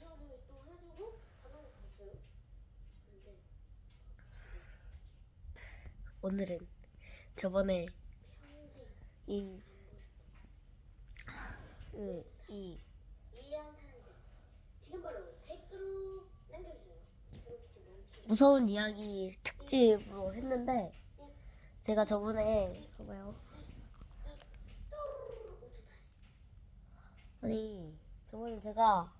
무상중에 또 해주고 자전거 탔어요. 근데 오늘은 저번에 평생 이, 그, 이, 이해한 사람들 지금 바로 댓글로 남겨주세요. 무서운 이야기 특집으로 했는데, 제가 저번에, 봐봐요. 5초 다시. 아니, 저번에, 제가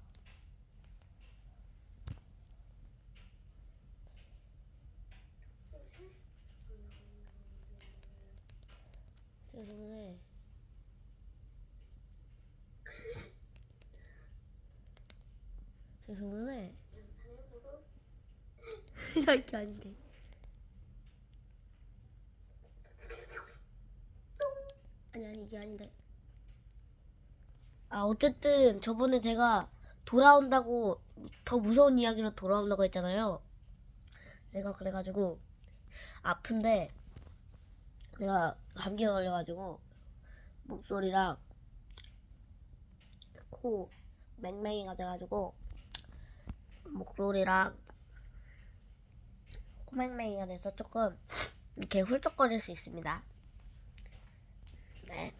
저번에, 영상을 보고 이게 아닌데. 아니 아니 이게 아닌데. 아 어쨌든 저번에 제가 돌아온다고 더 무서운 이야기로 돌아온다고 했잖아요. 제가 그래가지고 아픈데 내가 감기가 걸려가지고 목소리랑 코 맹맹이가 돼가지고 목소리랑 코맹맹이가 돼서 조금 이렇게 훌쩍거릴 수 있습니다. 네.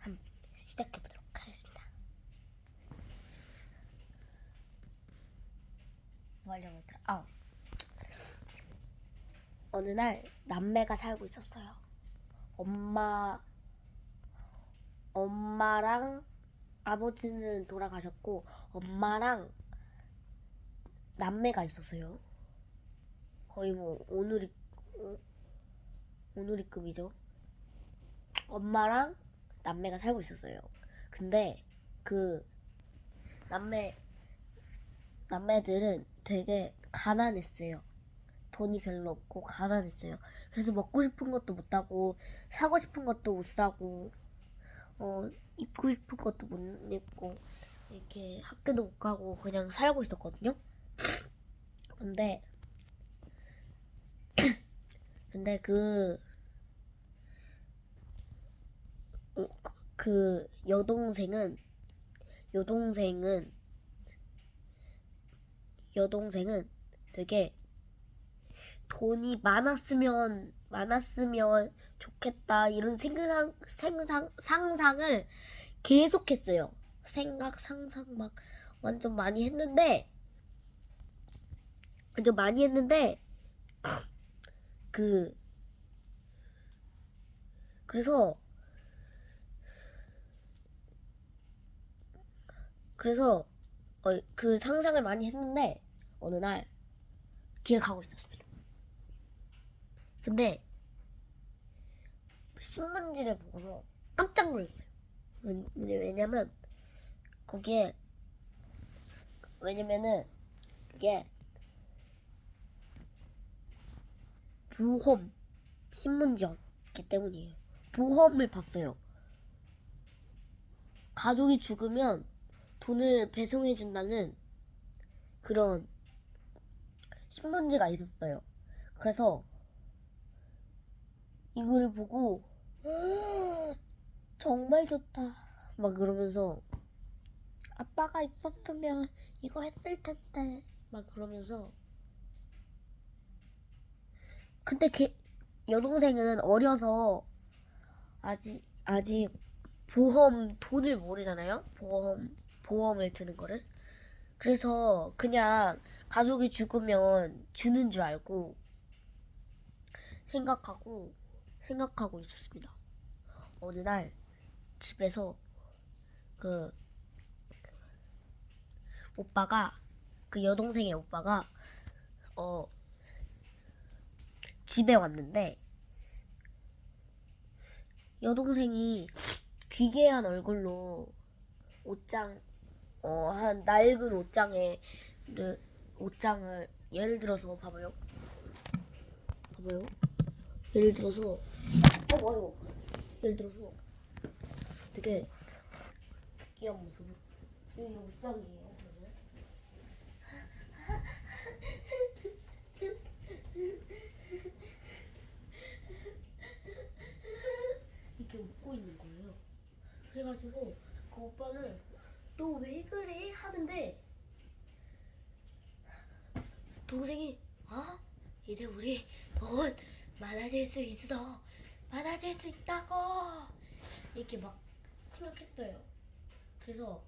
한번 시작해 보도록 하겠습니다. 뭐 하려고 했더라? 아. 어느 날 남매가 살고 있었어요. 엄마 엄마랑 아버지는 돌아가셨고 엄마랑 남매가 있었어요. 거의 뭐 오늘이 어, 오늘이급이죠. 엄마랑 남매가 살고 있었어요. 근데 그 남매 남매들은 되게 가난했어요. 돈이 별로 없고 가난했어요. 그래서 먹고 싶은 것도 못 사고 사고 싶은 것도 못 사고 어 입고 싶은 것도 못 입고 이렇게 학교도 못 가고 그냥 살고 있었거든요. 근데 근데 그, 어, 그- 그 여동생은 여동생은 여동생은 되게 돈이 많았으면 많았으면 좋겠다 이런 생상 생상 상상을 계속했어요. 생각 상상 막 완전 많이 했는데 완전 많이 했는데 그 그래서 그래서 어, 그 상상을 많이 했는데 어느 날 길을 가고 있었습니다. 근데 신문지를 보고서 깜짝 놀랐어요. 왜냐면 거기에 왜냐면은 그게 보험 신문지였기 때문이에요. 보험을 봤어요. 가족이 죽으면 돈을 배송해 준다는 그런 신문지가 있었어요. 그래서 이거를 보고 정말 좋다 막 그러면서 아빠가 있었으면 이거 했을 텐데 막 그러면서 근데 걔 여동생은 어려서 아직 아직 보험 돈을 모르잖아요. 보험 보험을 드는 거를. 그래서 그냥 가족이 죽으면 주는 줄 알고 생각하고 생각하고 있었습니다. 어느 날 집에서 그 오빠가 그 여동생의 오빠가 어 집에 왔는데 여동생이 기괴한 얼굴로 옷장 어 한 낡은 옷장에 를 옷장을 예를 들어서 봐봐요. 봐봐요. 예를 들어서 아이고 아이고 예를 들어서 되게 기괴한 모습 여기 옷장이에요. 그래가지고 그 오빠는 너 왜 그래? 하는데 동생이 아 이제 우리 돈 많아질 수 있어 많아질 수 있다고 이렇게 막 생각했어요. 그래서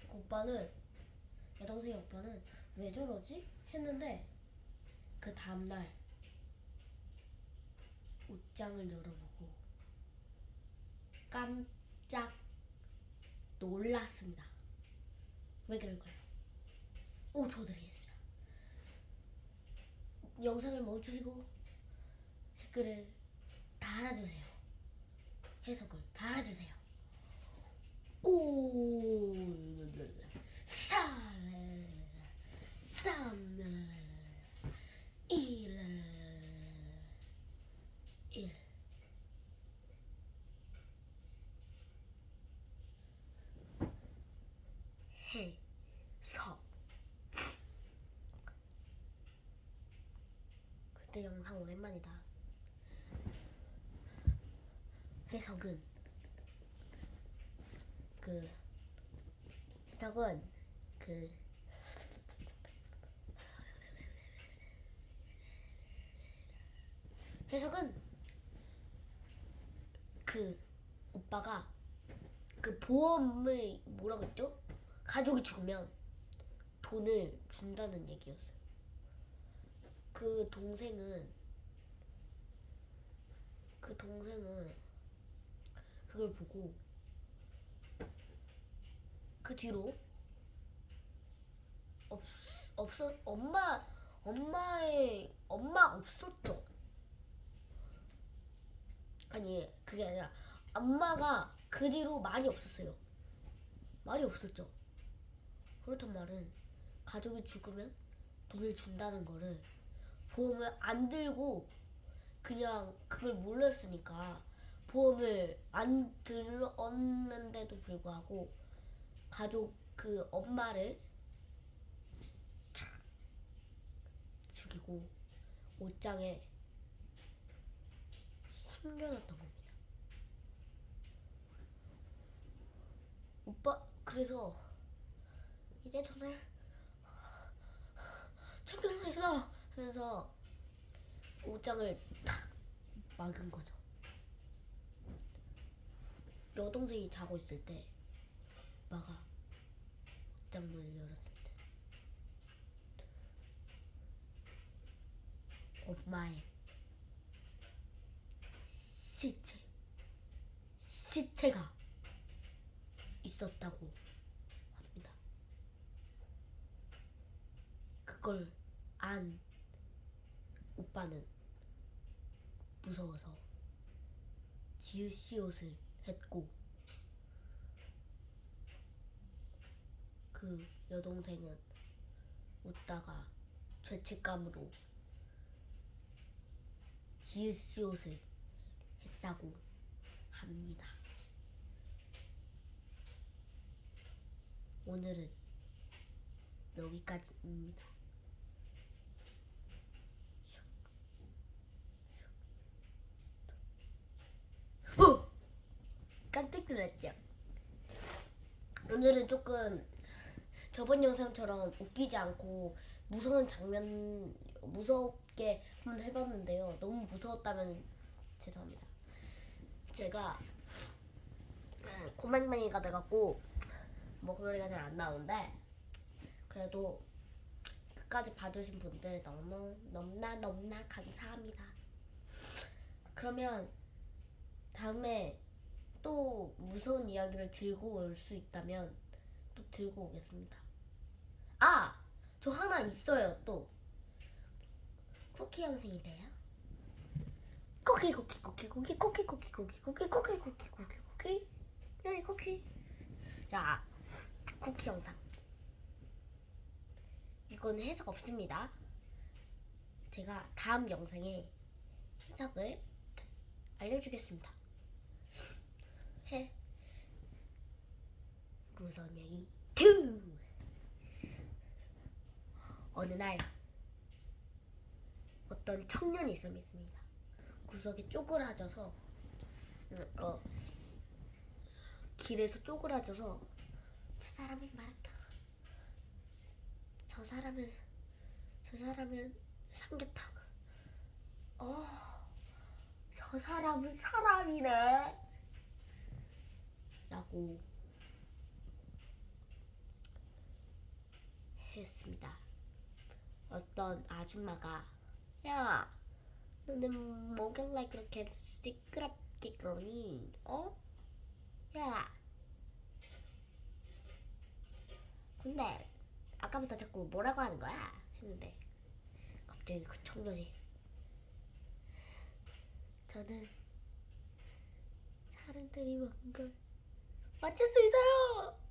그 오빠는 여동생의 오빠는 왜 저러지? 했는데 그 다음날 옷장을 열어보고 깜짝 놀랐습니다. 왜 그럴까요? 5초 드리겠습니다. 영상을 멈추시고 댓글을 달아주세요. 해석을 달아주세요. 오, 사, 삼, 일, 일. 해석. 그때 영상 오랜만이다. 해석은 그 해석은 그 해석은 그 오빠가 그 보험을 뭐라 그랬죠? 가족이 죽으면 돈을 준다는 얘기였어요. 그 동생은 그 동생은 그걸 보고 그 뒤로 없 없었 엄마 엄마의 엄마 없었죠. 아니 그게 아니라 엄마가 그 뒤로 말이 없었어요. 말이 없었죠. 그렇단 말은 가족이 죽으면 돈을 준다는 거를 보험을 안 들고 그냥 그걸 몰랐으니까 보험을 안 들었는데도 불구하고 가족 그 엄마를 죽이고 옷장에 숨겨놨던 겁니다. 오빠 그래서 이제 돈을 챙겨내서 하면서 옷장을 탁 막은 거죠. 여동생이 자고 있을 때 오빠가 옷장 문을 열었을 때 엄마의 시체 시체가 있었다고 합니다. 그걸 안 오빠는 무서워서 지읒시옷을 했고 그 여동생은 웃다가 죄책감으로 지읒시옷을 했다고 합니다. 오늘은 여기까지입니다. 어! 깜짝 놀랐죠? 오늘은 조금 저번 영상처럼 웃기지 않고 무서운 장면 무섭게 한번 해봤는데요. 너무 무서웠다면 죄송합니다. 제가 음, 고만만이가 돼갖고 목소리가 잘 안 나오는데 그래도 끝까지 봐주신 분들 너무 너무나 너무나 감사합니다. 그러면 다음에 또 무서운 이야기를 들고 올 수 있다면 또 들고 오겠습니다. 아! 저 하나 있어요 또 쿠키 형생이래요. 쿠키 쿠키 쿠키 쿠키 쿠키 쿠키 쿠키 쿠키 쿠키 쿠키 쿠키 쿠키 여기 쿠키 자 쿠키 영상 이건 해석 없습니다. 제가 다음 영상에 해석을 알려주겠습니다. 해 무서운 얘기 2 어느 날 어떤 청년이 있습니다. 구석에 쪼그라져서 음, 어, 길에서 쪼그라져서 저 사람은 말했다. 저 사람은 저 사람은 삼계탕. 어, 저 사람은 사람이네. 라고 했습니다. 어떤 아줌마가 야, 너는 뭐길래 그렇게 시끄럽게 그러니? 어? 야. 근데 아까부터 자꾸 뭐라고 하는 거야? 했는데 갑자기 그 청년이 저는 사람들이 걸 맞출 수 있어요. 끝.